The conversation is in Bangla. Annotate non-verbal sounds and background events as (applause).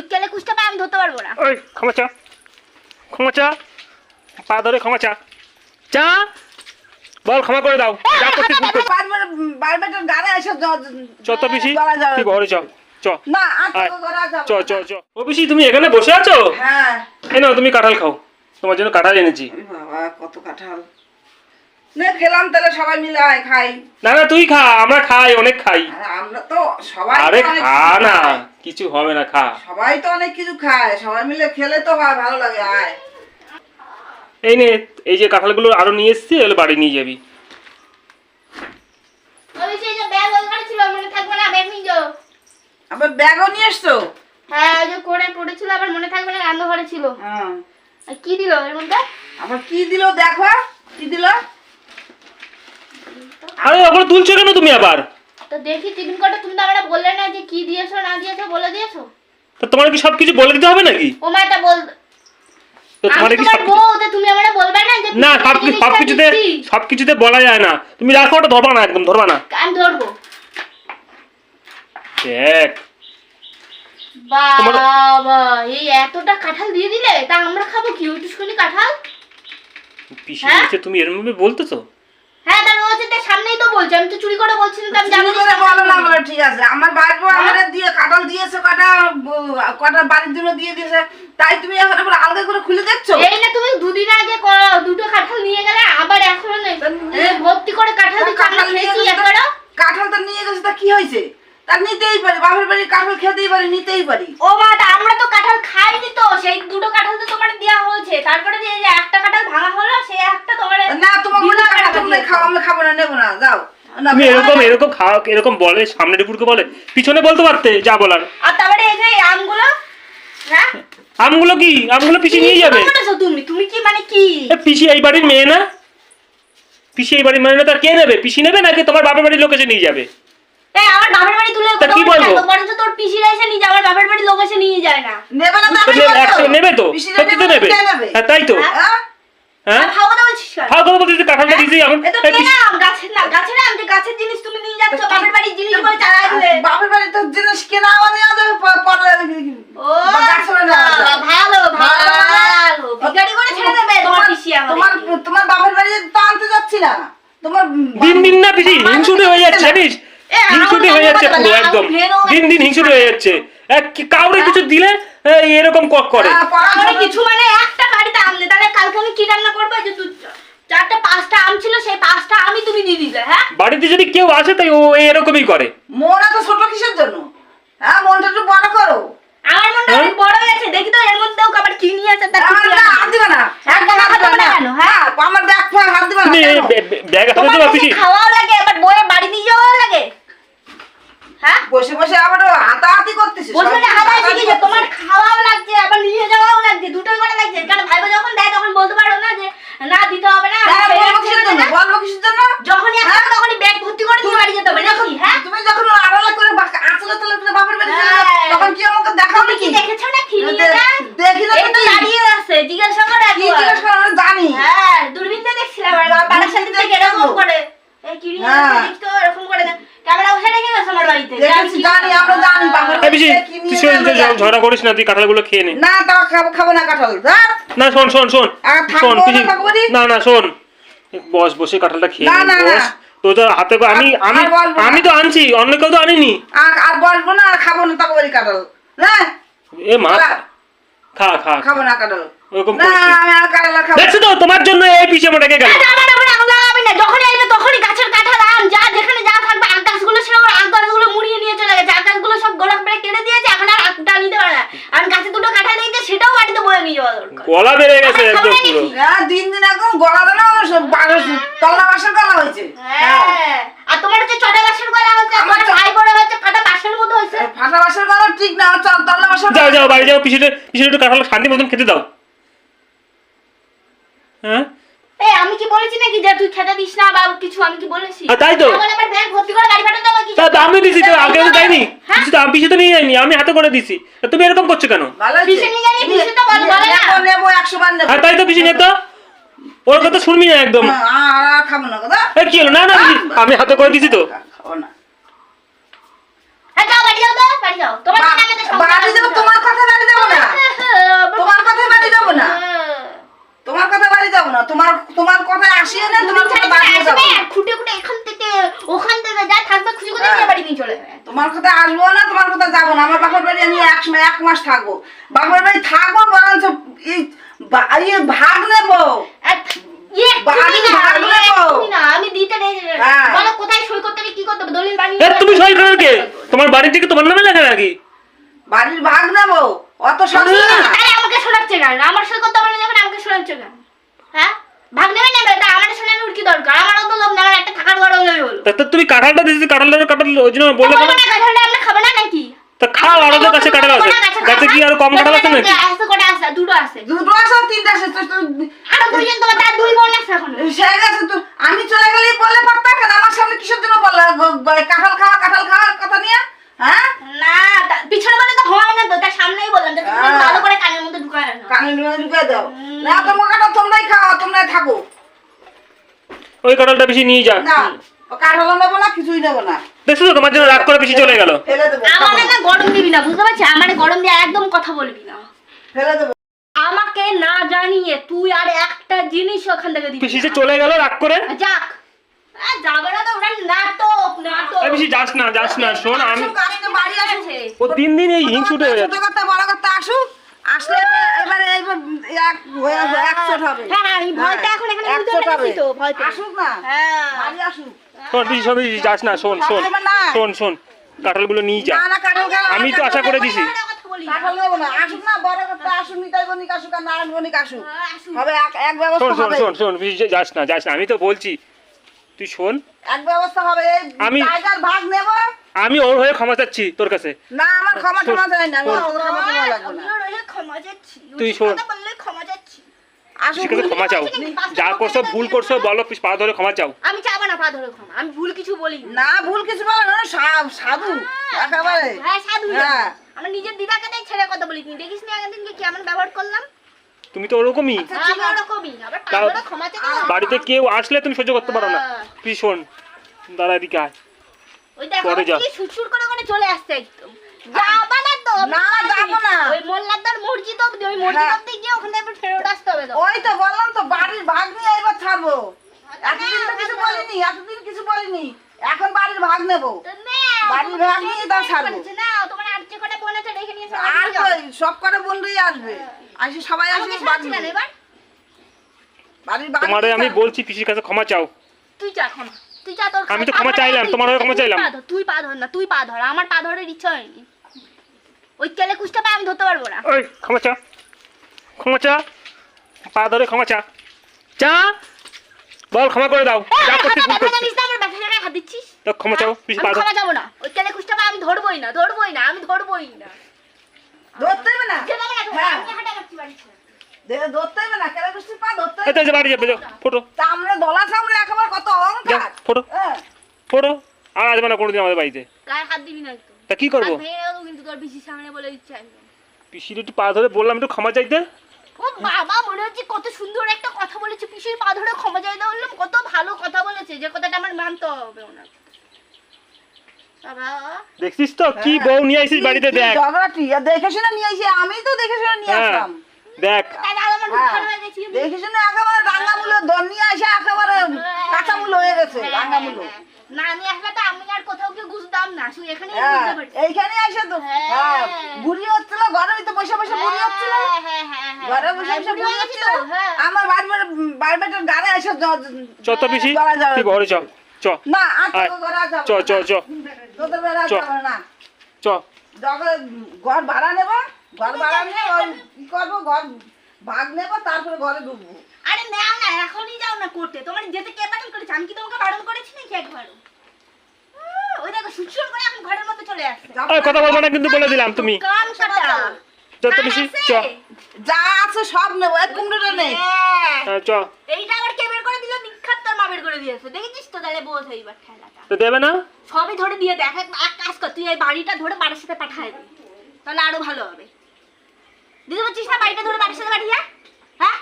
ওই কুচটা পা আমি ধরতে পারব না। ওই ক্ষমা চা। ক্ষমা চা। পা ধরে ক্ষমা চা। চা! বল ক্ষমা করে দাও। যা করতে ভুল। বারবার বারবার এসে চ তো পিসি তুই ঘরে চ চ। না আর তো করা যাবে চ চ চ। ও পিসি তুমি এখানে বসে আছো? হ্যাঁ। এই নাও তুমি কাঁঠাল খাও। তোমার জন্য কাঁঠাল এনেছি। বাবা কত কাঁঠাল। নে খেলাম তাহলে সবাই মিলে আয় খাই। না না তুই খা আমরা খাই অনেক খাই। আমরা তো সবাই আরে খা না কিছু হবে না খা। সবাই তো অনেক কিছু খায় সবাই মিলে খেলে তো হয় ভালো লাগে আয়। এই নে এই যে কাঁঠালগুলো আরও নিয়ে এসেছি এগুলো বাড়ি নিয়ে যাবি। ওই সেই যে ব্যাগ ওইখানে ছিল মনে থাকবে না ব্যাগ নিয়ে যাও। আবার ব্যাগও নিয়ে এসছো? হ্যাঁ ওই যে করে পড়েছিল আবার মনে থাকবে না রান্না ঘরে ছিল। হ্যাঁ। কি দিল এর মধ্যে? আবার কি দিলো দেখো কি দিলো? আরে ওগুলো তুলছো কেন তুমি আবার? তো দেখি টিফিন কটা তুমি তো আমরা বললে না যে কি দিয়েছ না দিয়েছ বলে দিয়েছ। তো তোমার কি সবকিছু বলে দিতে হবে নাকি? ও মাটা বল। তো তোমার কি তো তুমি আমরা বলবে না যে না সব সবকিছুতে দিচ্ছি। সবকিছুতে বলা যায় না। তুমি রাখো ওটা ধরবা না একদম ধরবা না। আমি ধরবো। দেখ। বাবা এই এতটা কাঁঠাল দিয়ে দিলে তা আমরা খাব কি? ওইটুকুনি কাঁঠাল? পিসি হ্যাঁ? তুমি এরম ভাবে বলতেছো? তার রোজ এতে সামনেই তো বলছি আমি তো চুরি করে বলছি না আমি জানি করে বলো না বলো ঠিক আছে। আমার বাড়ির আমাদের দিয়ে কাঁঠাল দিয়েছে কটা কটা বাড়ির জন্য দিয়ে দিয়েছে। তাই তুমি এখন আবার আলগা করে খুলে দেখছ? এই না তুমি দুদিন আগে দুটো কাঁঠাল নিয়ে গেলে আবার এখন ভর্তি করে কাঁঠাল আমরা কাঁঠাল খেয়েছি একবারও? তা- কাঁঠাল তো নিয়ে গেছে তা কি হয়েছে? নিতেই পারি বাপের বাড়ি কাঁঠাল খেতেই পারি নিতেই পারি। ও মা আমরা তো কাঁঠাল খাইনি তো সেই দুটো কাঁঠাল তো তোমার দেওয়া হয়েছে তারপরে যে একটা কাঁঠাল ভাঙা হলো সেই একটা তোমার না তোমার মনে বিনা কাঁঠাল কাঁঠাল তোমরা দিয়েছে। খাও আমি খাব না নেব না যাও না, তুমি এরকম এরকম এরকম বলে সামনে ডুপুরকে বলে পিছনে বলতে পারতে যা বলার। আর তারপরে এই যে আমগুলো হ্যাঁ? আমগুলো কি? আমগুলো পিসি নিয়ে যাবে? তুমি? তুমি কি মানে কি? এ, পিসি এই বাড়ির মেয়ে না? পিসি এই বাড়ির মেয়ে না তার কে নেবে? পিসি নেবে নাকি তোমার বাপের বাড়ির লোক এসে নিয়ে যাবে? এই আমার বাপের বাড়ি তুলে তা কি বলব? বরঞ্চ তোর পিসিরা এসে নিয়ে যায় আমার বাপের বাড়ি লোক এসে নিয়ে যায় না। নেবে না তা? তো নেবে, তো তো নেবে? হ্যাঁ তাই তো। হ্যাঁ? হ্যাঁ? ভালো কথা বলছিস কেন? ভালো কথা বলতে কাঁঠালটা দিয়েছি এখন। এ তো এই পিসি- কেনাম, গাছের না গাছের আম যে গাছের জিনিস তুমি নিয়ে যাচ্ছ বাপের বাড়ির জিনিস করে চালাই দিলে বাপের বাড়ি তো জিনিস কেনা আমার নিয়ে যাবে পরে ও গাছের না বাবা, ভালো ভালো ভালো। ভিখারি করে ছেড়ে দেবে তোমার পিসি তোমার তোমার বাপের বাড়ি তো আনতে যাচ্ছি না। তোমার দিন দিন না পিসি হিংসুটে হয়ে যাচ্ছে জানিস? হিংসুটে হয়ে যাচ্ছে পুরো একদম। দিন দিন হিংসুটে হয়ে যাচ্ছে। এক কাউরে কিছু দিলে এরকম কক করে। হ্যাঁ, কিছু মানে একটা বাড়িতে আম নেই তাহলে কালকে আমি কি রান্না করব এই যে দু চারটা পাঁচটা আম ছিল সেই তুমি দিয়ে দিলে হ্যাঁ? বাড়িতে যদি কেউ আসে তাই ও এরকমই করে। মন এত ছোট কিসের জন্য? হ্যাঁ মনটা একটু বড় করো। আমার মনটা হ্যাঁ? অনেক বড় হয়েছে দেখি তো এর মধ্যেও আবার কি নিয়ে আছে তার কিছু না। হাত দিবে না। একদম হাত দিবে না কেন, হ্যাঁ? আমার ব্যাগ ফ্যাগ হাত দিবে না ব্যাগ হাতে তোমার দেবা বেশি পিসি। খাওয়াও লাগে আবার বইয়ে বাড়ি নিয়ে যাওয়াও লাগে। হ্যাঁ? বসে বসে আবার হাতাহাতি করতেছিস বলছে যে হাতায় শিখেছে তোমার খাওয়াও লাগছে আবার নিয়ে যাওয়াও লাগছে দুটোই করে লাগছে। কারণ ভাইবা যখন দেয় তখন বলতে পারো না যে না দিতে হবে না হ্যাঁ, বলব কিসের জন্য? বলব কিসের জন্য যখনই একটা হ্যাঁ? তখনই ব্যাগ ভর্তি করে নিয়ে বাড়ি যেতে হবে নাকি হ্যাঁ তুমি যখন আড়ালে করে বা- আঁচলে তলে করে বাপের বাড়ি চলে যাও, হ্যাঁ। তখন কি আমাকে দেখাবে তুমি কি কি দেখেছ না কি নিয়ে দে- যায় দেখি না এই তো কি? দাঁড়িয়ে আছে জিজ্ঞাসা করে কি একবার। জিজ্ঞেস করো আমি জানি হ্যাঁ দূরবীনটা দেখছিলাম আর আমার বাড়ির সাথে থেকে এরকম করে এই কি নিয়ে হ্যাঁ। যাচ্ছে দেখতো এরকম করে দেয়। ক্যামেরা বসে রেখে গেছে আমার বাড়িতে আমি জানি আমরা জানি বাপের এই পিসি বাড়িতে কি তুই নিয়ে শোন, যাবে তুই জানি। ঝগড়া করিস না তুই কাঁঠালগুলো খেয়ে নে না তাও খাব খাব না কাঁঠাল না শোন শোন শোন শোন না, পিসি থাকব নি? না না শোন বস বসে কাঁঠালটা খেয়ে না, না, না। তো তো হাতে আমি আমি আর বলব না। আমি তো আনছি অন্য কেউ তো আনিনি আর না আর খাব না তাকে বলি কাঁঠাল না এ মা না, খা খা খাব না কাঁঠাল ওরকম না আমি আর কাঁঠাল আর খাব দেখছ তো তোমার জন্য এই আমার ডেকে গেল না যখনই তখনই গাছের কাঁঠাল আম যা যেখানে যা থাকবে গাছগুলো মুড়িয়ে নিয়ে চলে গেছে। গাছগুলো সব করে কেটে দিয়েছে এখন আর নিতে পারে না। আর গাছে দুটো কাঁঠাল দিয়েছে সেটাও বাড়িতে বয়ে নিয়ে যাওয়া দরকার। গলা বেড়ে গেছে একদম পুরো। হ্যাঁ, দিন দিন একদম গলা দেনা সব তল্লা বাসের গলা হয়েছে। হ্যাঁ। আর তোমার হচ্ছে চটা বাসের গলা হচ্ছে আমার ভাই বড় হচ্ছে ফাটা বাসের মতো হয়েছে। ফাটা বাসের গলা ঠিক না তল্লা বাসের যাও যাও বাড়ি যাও পিসিতে পিসিতে একটু কাঁঠাল শান্তি মতন খেতে দাও। হ্যাঁ? এই আমি কি বলেছি নাকি যে তুই খেতে দিস না বা কিছু আমি কি বলেছি? হ্যাঁ, তাই তো। তাহলে আমার ব্যাগ ভর্তি করে গাড়ি পাঠাতে হবে কি? তা আমি দিছি তো আগে তো দেয়নি। হ্যাঁ? পিসি তো আমি তো নিয়ে যাইনি আমি হাতে করে দিছি। তুমি এরকম করছ কেন। পিসে নিয়ে যায়নি, পিসে তো বল- বলে না। নেব, নেব, একশো বার নেব। হ্যাঁ তাই তো পিসি নে তো ওর কথা শুনবি না একদম। হ্যাঁ, খাব না কথা এ কি হলো? না না আমি হাতে করে দিছি তো। খাব না। হ্যাঁ যাও বাড়ি যাও তো বাড়ি যাও। (laughs) তোমার কথা বাড়ি যাব না। তোমার তোমার কথা আসিও না তোমার কথা বাড়ি যাব খুঁটে খুঁটে এখান থেকে ওখান থেকে যা থাকবে খুশি করে নিয়ে বাড়ি নিয়ে চলে যাবে। তোমার কথা আসব না তোমার কথা যাব না। আমার বাপের বাড়ি আমি এক সময় এক মাস থাকব। বাপের বাড়ি থাকব বরঞ্চ এই ভাগ নেব। তুমি সই ইয়ে, বাড়ি ভাগ নেব। ইয়ে, হ্যাঁ। আমার হ্যাঁ? ভাগ নেবে নেবে তা আমার দরকার। না আমার একটা থাকার ঘর হলেই হলো তা তো তুমি কাঁঠালটা দিয়েছি কাঁঠালটা কাঁঠাল ওই জন্য বললে কেন? কাঁঠালটা আমরা খাব না নাকি? তা খাও আমাদের কাছে কাঁঠাল আছে। গাছে কি আর কম কাঁঠাল আছে নাকি? আছে কটা আছে দুটো আছে। দুটো আছে তিনটা আছে তো- তো- আরও দুইজন তোমার তার দুই বোন আছে এখন সে গেছে তো আমি চলে গেলেই বললে পারতা কেন আমার সামনে কিসের জন্য বললে গ- গ- কাঁঠাল খাওয়া কাঁঠাল খাওয়ার কথা নিয়ে হ্যাঁ না তা- পিছনে বলে তো হয় না তো তার সামনেই বললাম যাতে তুমি হ্যাঁ। ভালো করে কানের মধ্যে ঢুকায় না কানে ঢুকে ঢুকে দাও না তোমার কাঁঠাল তোমরাই খাও তোমরাই থাকো ওই কাঁঠালটা বেশি নিয়ে যা। না ও কাঁঠালও নেব না কিছুই নেব না। দেখছ তো তোমার জন্য রাগ করে বেশি চলে গেল। ফেলে দেবো। আমার না গরম দিবি না বুঝতে পারছিস আমার গরম দিয়ে একদম কথা বলবি না। ফেলে দেবো। আমাকে না জানিয়ে তুই আর একটা জিনিস ওখান থেকে দিবি পিসি চলে গেল রাগ করে? যাক। যাবে না তো ওটা নাটক নাটক। বেশি যাস না যাস না শোন আমি আসুক আছে। ও দিন দিন এই হিংসুটে হয়ে যাচ্ছে কথা বড় কথা আসুক আসলে এবারে এইবার এক হয়ে একশোট হবে। হ্যাঁ আমি ভয়টা এখন এখানে তো ভয়টা আসুক না হ্যাঁ। বাড়ি আসুক। শোন বেশি সব বেশি যাস না শোন শোন শোন শোন কাঁঠালগুলো নিয়ে যা। না না কাঁঠাল খাওয়া আমি তো আশা করে দিছি। আমি তো বলছি তুই শোন। এক ব্যবস্থা হবে আমি- টাইগার ভাগ নেব। আমি ওর হয়ে ক্ষমা চাচ্ছি তোর কাছে। না আমার ক্ষমা ক্ষমা চাই না ক্ষমা লাগবে না। ক্ষমা চাচ্ছি। তুই শোন। বললে ক্ষমা চাচ্ছি। আসুক ক্ষমা চাও। যা করছ ভুল করছ বলো পা ধরে ক্ষমা চাও। আমি চাবো না পা ধরে ক্ষমা। আমি ভুল কিছু বলি না ভুল কিছু বলো না সাধু একেবারে। হ্যাঁ সাধু। হ্যাঁ। আমার নিজের দিদাকে তাই ছেড়ে কথা বলি তুই দেখিস নি আগের দিনকে কেমন ব্যবহার করলাম? তুমি তো ওরকমই। হ্যাঁ, হবে। বাড়িতে কেউ আসলে তুমি সহ্য করতে পারো না। ভীষণ দাদা এদিকে আয়। পরে যা। কি করে করে চলে আসছে একদম। তো না, যাব না। ওই মোল্লাদার মসজিদ অব্দি ওই মসজিদ হ্যাঁ। গিয়ে ওখানে একবার ফেরত আসতে হবে তো ওই তো বললাম তো বাড়ির ভাগ নিয়ে এবার ছাড়বো এতদিন তো কিছু বলিনি এতদিন কিছু বলিনি এখন বাড়ির ভাগ নেব বাড়ির ভাগ নিয়ে তাও ছাড়বো। বলেছে, নাও, তোমার আর যে কটা বোন আছে রেখে নিয়েছো, আর বাড়ি যাও। কই, সব কটা বন্ধুই আসবে আসি সবাই আসবে? বাড়ির তোমারে আমি বলছি পিসির কাছে ক্ষমা চাও তুই যা ক্ষমা। তুই যা তোর আমি তো ক্ষমা চাইলাম, তোমার ক্ষমা চাইলাম। ধর, তুই পা ধর না তুই পা ধর আমার পা ধরার ইচ্ছা হয়নি ওই কেলে কুষ্টা পা আমি ধরতে পারব না। ওই ক্ষমা চা। ক্ষমা চা। পা ধরে ক্ষমা চা। চা! বল ক্ষমা করে দাও। যা করছিস ভুল করছিস। আমার ব্যথা জায়গায় হাত দিচ্ছিস? তো ক্ষমা চাও পা ধর। ক্ষমা যাব না। ওই কেলে কুষ্টা পা আমি ধরবোই না ধরবোই না আমি ধরবোই না। ধরতে হবে না? হ্যাঁ। আমি হাঁটা ধরতে হবে না বৃষ্টি পা ধরতে হবে এই যে বাড়ি যাবে তা আমরা দলা সামনে একেবারে কত যাও অহংকার। ফোটো। হ্যাঁ। ফোটো। আর আসবে না কোনোদিন আমাদের বাড়িতে। গায়ে হাত দিবি না তা কি করব? কিন্তু তোর পিসির সামনে বলে দিচ্ছি পিসির একটু পা ধরে বললাম একটু ক্ষমা চাইতে। ও বাবা মনে হচ্ছে কত সুন্দর একটা কথা বলেছে। পিসির পা ধরে ক্ষমা চাইতে বললাম কত ভালো কথা বলেছে। যে কথাটা আমার মানতে হবে ওনার। দেখছিস তো? কি বউ নিয়ে আইসিস বাড়িতে? হ্যাঁ। দেখ। শুনে নিয়ে আসি আমি তো দেখে শুনে নিয়ে হ্যাঁ আসলাম। দেখ। হ্যাঁ। হয়ে দেখে শুনে একেবারে দর নিয়ে আসে একেবারে কাঁচামূলো হয়ে গেছে রাঙ্গামূলো হ্যাঁ, না আমি আসলে তো আমি আর হ্যাঁ এইখানে আসে তো। হ্যাঁ। হ্যাঁ বুড়ি হচ্ছিল ঘরে ভিতরে বসে বসে বুড়ি হচ্ছিল। হ্যাঁ, হ্যাঁ, হ্যাঁ, হ্যাঁ। ঘরে বসে হ্যাঁ, বসে বুড়ি বুড়ি হয়ে গেছি হচ্ছিল। হ্যাঁ। আমার বাড়ি বেটার গানে এসে চ তো পিসি গলা যাবে। তুই ঘরে চ চ। না আর আয়। ঘরে আর চ চ চ। তোদের বেড়া চ। না। চ। ঘর ভাড়া নেব ঘর ভাড়া নিয়ে কি করব ঘর ভাগ নেব তারপরে ঘরে ঢুকবো। আরে নাও না এখনই যাও না করতে তোমার যেতে কে বারণ করেছে? আমি কি তোমাকে বারণ করেছি নাকি একবারও? ওই দেখো সুচুর করে এখন ঘরের মধ্যে চলে আসছে। ওই কথা বলব না কিন্তু বলে দিলাম তুমি। কান কাটা চ তো চ। যা আছে সব নেব এক কুমড়োটা নেই হ্যাঁ। হ্যাঁ, চ। এইটা আবার কে বের করে দিল? নিক্ষাত তোর মা বের করে দিয়েছে। দেখেছিস তো তাহলে বোঝ এইবার খেলাটা। তো দেবে না? সবই ধরে দিয়ে দেখ এক কাজ কর তুই এই বাড়িটা ধরে বাড়ির সাথে পাঠায় দে। তাহলে আরও ভালো হবে। দিতে পারছিস না বাড়িটা ধরে বাড়ির সাথে পাঠিয়ে হ্যাঁ?